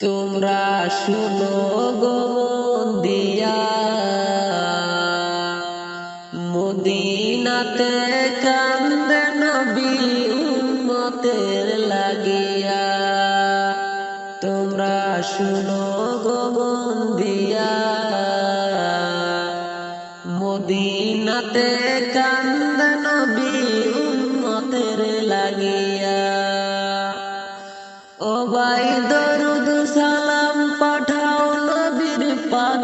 তোমরা শুনো গো দিয়া মদিনাতে কান্দে নবী উম্মতের লাগিয়া। তোমরা শুনো গো দিয়া মদিনাতে কান্দে নবী উম্মতের লাগিয়া। ও ভাই দরুদ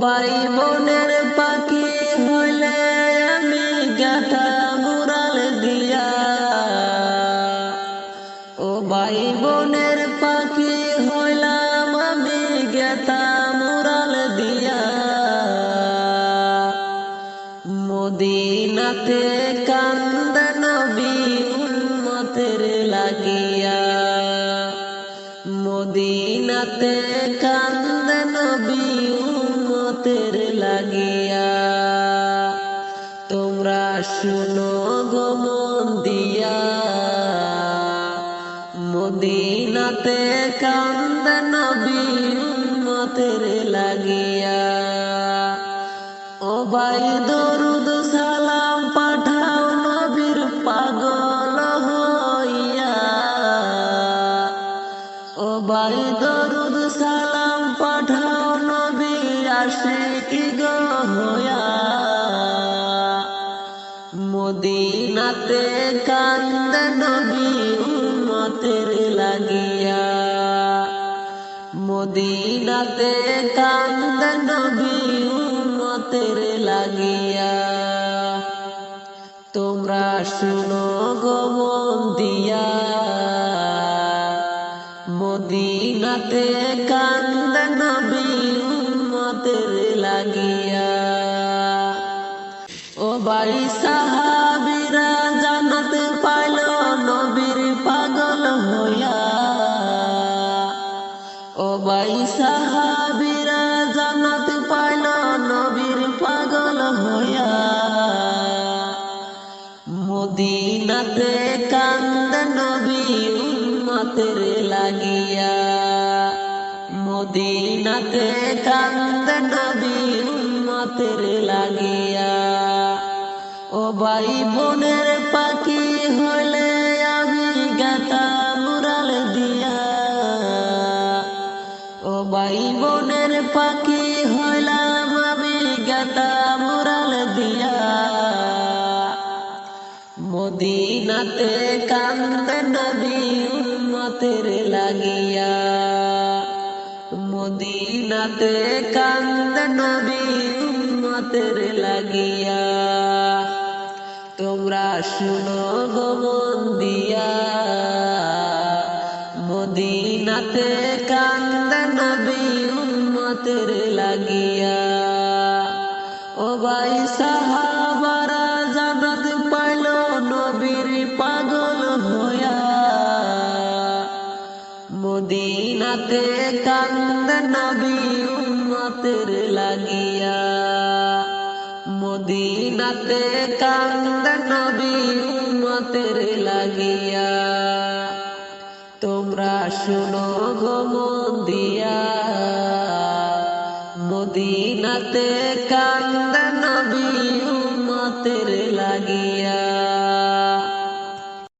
ভাই বোনের পাখি হইলে আমি গাথা মুরাল দিয়া। ও ভাই বোনের পাখি হইলাম আমি গেতা মুরাল দিয়া। মদিনাতে কান্দ নবী উম্মতের লাগিয়া। মদিনাতে কান্দ নবী উম্মতের লাগিয়া। তোমরা শুনো গো মন দিয়া। মদিনাতে কান্দ নবী উম্মতের লাগিয়া। ও ভাই দরুদ সালাম পাঠাও নবীর পাগল হইয়া। ও ভাই মদিনাতে কান্দ নবী উম্মতের লাগিয়া। তোমরা শুনো গো মন দিয়া। মদিনাতে কান্দ নবী উম্মতের লাগিয়া। ও ভাই সাহাবিরা সাহাবিরা জান্নাত পাইল, নবীর পাগল হইয়া। মদিনাতে কান্দ নবী উম্মতের লাগিয়া। মদিনাতে কান্দ নবী উম্মতের লাগিয়া। ও ভাই বোনের পাখি ও ভাই পাখি হইলাম, আমি গাতা মুরাল দিয়া। মদিনাতে কান্দ নবী উম্মতের লাগিয়া। মদিনাতে কান্দ নবী উম্মতের লাগিয়া। তোমরা শুনো গো মন দিয়া। মদিনাতে কান্দ নবী উম্মতের লাগিয়া। ও ভাই সাহাবারা, জান্নাত পাইল নবীর পাগল হইয়া। মদিনাতে কান্দ নবী উম্মতের লাগিয়া। মদিনাতে কান্দ নবী উম্মতের লাগিয়া। তোমরা শুনো গো মন দিয়া মদিনাতে কান্দ নবী উম্মতের লাগিয়া।